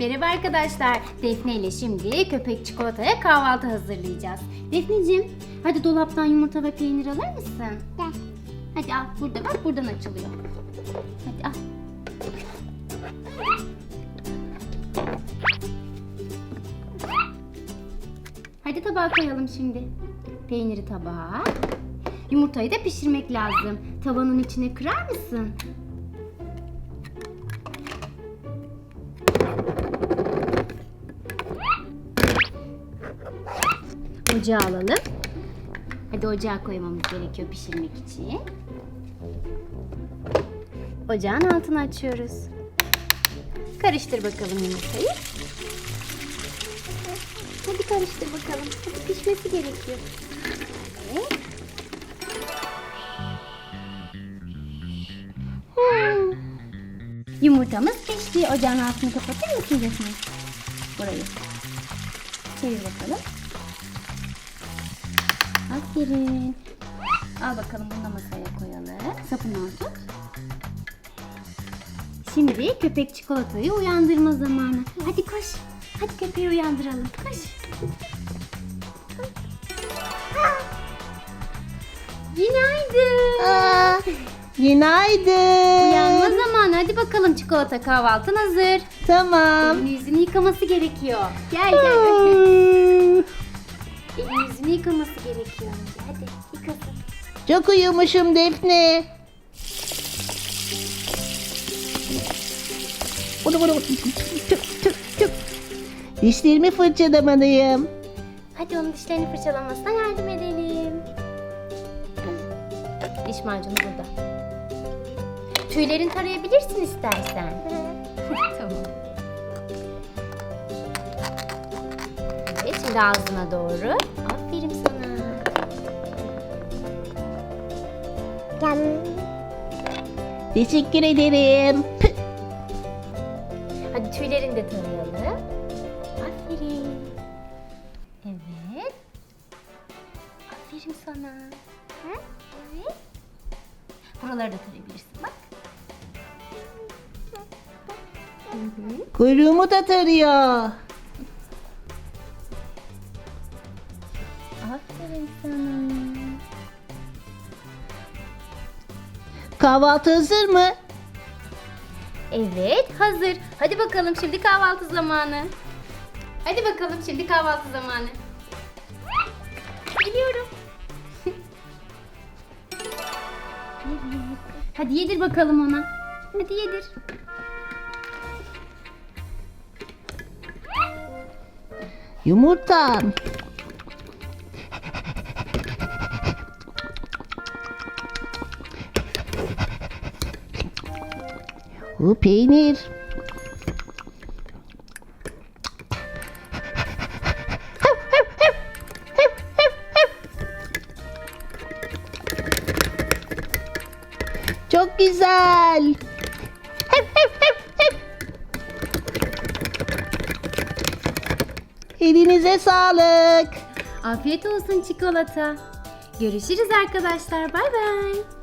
Merhaba arkadaşlar. Defne ile şimdi köpek çikolataya kahvaltı hazırlayacağız. Defneciğim, hadi dolaptan yumurta ve peynir alır mısın? Gel. Hadi al, burada bak buradan açılıyor. Hadi al. Hadi tabağa koyalım şimdi. Peyniri tabağa. Yumurtayı da pişirmek lazım. Tavanın içine kırar mısın? Ocağı alalım. Hadi ocağa koymamız gerekiyor pişirmek için. Ocağın altını açıyoruz. Karıştır bakalım yumurtayı. Hadi karıştır bakalım. Hadi pişmesi gerekiyor. Yumurtamız pişti. Ocağın altını kapatır mısın Defne? Burayı. Çevir bakalım. Aferin. Al bakalım bunu da masaya koyalım. Sapından tut. Şimdi köpek çikolatayı uyandırma zamanı. Hadi koş. Hadi köpeği uyandıralım. Koş. Günaydın. Aa, günaydın. Uyanma zamanı. Hadi bakalım çikolata kahvaltın hazır. Tamam. Elini yüzünü yıkaması gerekiyor. Gel gel. Yüzünü yıkaması gerekiyor. Hadi yıkasın. Çok uyumuşum Defne. Dişlerimi fırçalamalıyım. Hadi onun dişlerini fırçalamasına yardım edelim. Diş macunu burada. Tüylerini tarayabilirsin istersen. tamam. Evet şimdi ağzına doğru. Teşekkür ederim. Hadi tüylerini de tarayalım. Aferin. Evet. Aferin sana. Ha? Evet. Buraları da tarayabilirsin bak. Hı hı. Kuyruğumu da tarıyor. Aferin sana. Kahvaltı hazır mı? Evet hazır. Hadi bakalım şimdi kahvaltı zamanı. Hadi bakalım şimdi kahvaltı zamanı. Geliyorum. Hadi yedir bakalım ona. Hadi yedir. Yumurtam. Bu peynir. Çok güzel. Elinize sağlık. Afiyet olsun çikolata. Görüşürüz arkadaşlar. Bay bay.